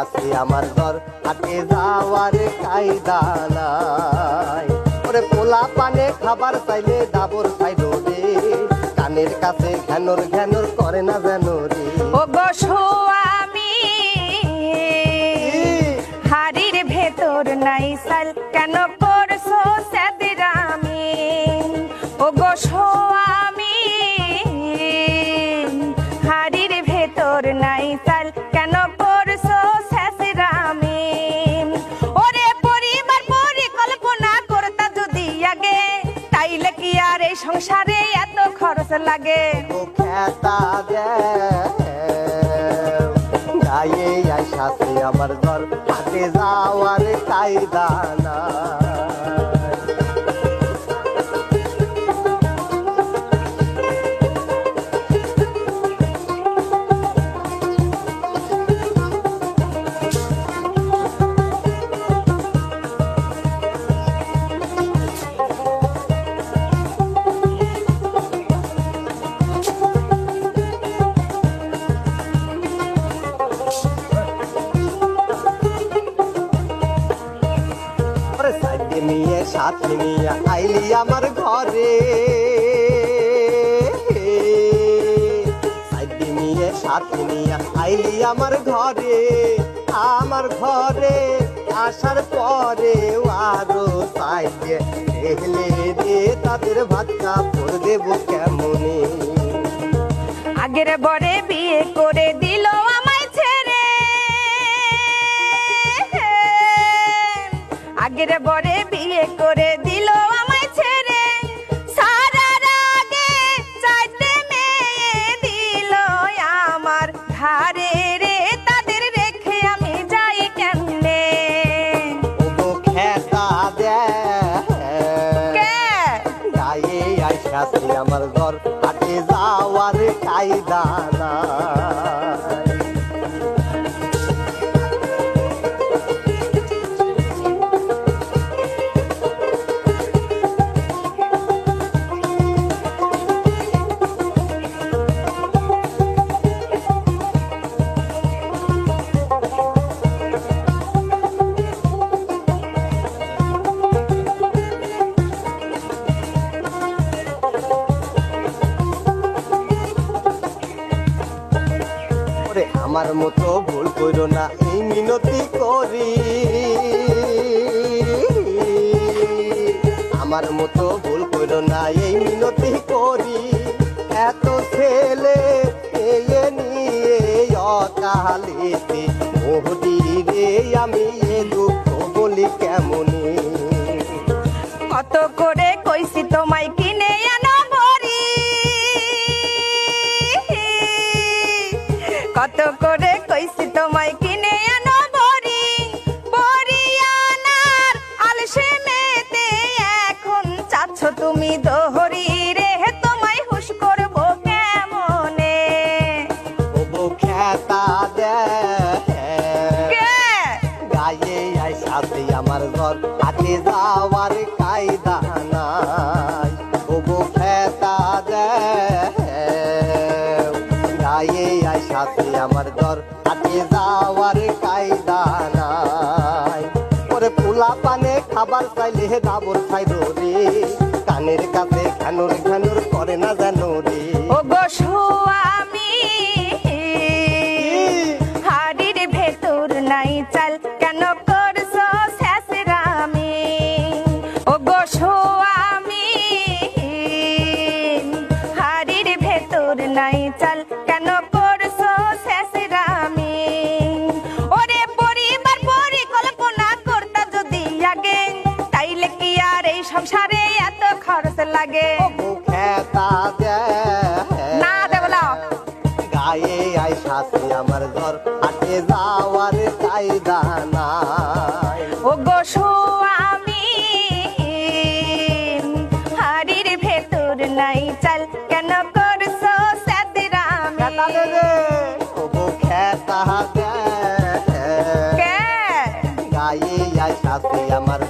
আইসাছে আমার ঘর হাটে যাওয়ার কায়দা নাই। ওরে পোলা পানে খাবার চাইলে ডাবর চাইল রে কানের কাছে ঘ্যানোর ঘ্যানোর করে না যেন রে। ও গো আমি হাড়ির ভেতর নাই সাল কেন সংসারে এত খরচ লাগে। গায়ে সাথে আমার ঘর হাতে যাওয়ার কায়দা সাথে নিয়ে আইলি আমার ঘরে। নিয়ে, সাথে নিয়ে আইলি আমার ঘরে। আমার ঘরে আসার পরে আরও সাইডে দেখলে রে তাদের ভাত কাপড় দেবো কেমনে? আগের বরে বিয়ে করে দিল আগের বরে বিয়ে করে দিল আমায় ছেড়ে। সারার আগে চাইতে মেয়ে দিল আমার ধারে রে। তাদের রেখে আমি যাই কেমনে? আমার ঘর হাটে যাওয়ার কায়দা নাই আমার মতো ভুল করো না, এই মিনতি করি। আমার মতো ভুল করো না, এই মিনতি করি। এত ছেলে নিয়ে অকালিতে রে, আমি এ দুঃখ বলি কেমনি? কত করে করে কইছি তোমায় কিনে আনো বড়ি। আনার আলসে মেতে এখন চাচ্ছ তুমি দোহরি রে। তোমায় হুশ করব কেমনে? ওগো খেতা কে? গায়ে আইসাতে আমার ঘর হাতে যাওয়ার পোলা পানে খাবার চাইলে হে দাবর খাই রে কানের কাছে ঘানুর ঘানুর করে না জানো রে। ও গো স্বামী খরচ লাগে। না দে গায়ে আই শাসি আমার ঘর আটে যাওয়ার কায়দা নাই। ও গো আমি হাড়ির ভেতর নাই চাল কেন করছ সাদরামি? ও গো খেতা গায়ে আই শাসি আমার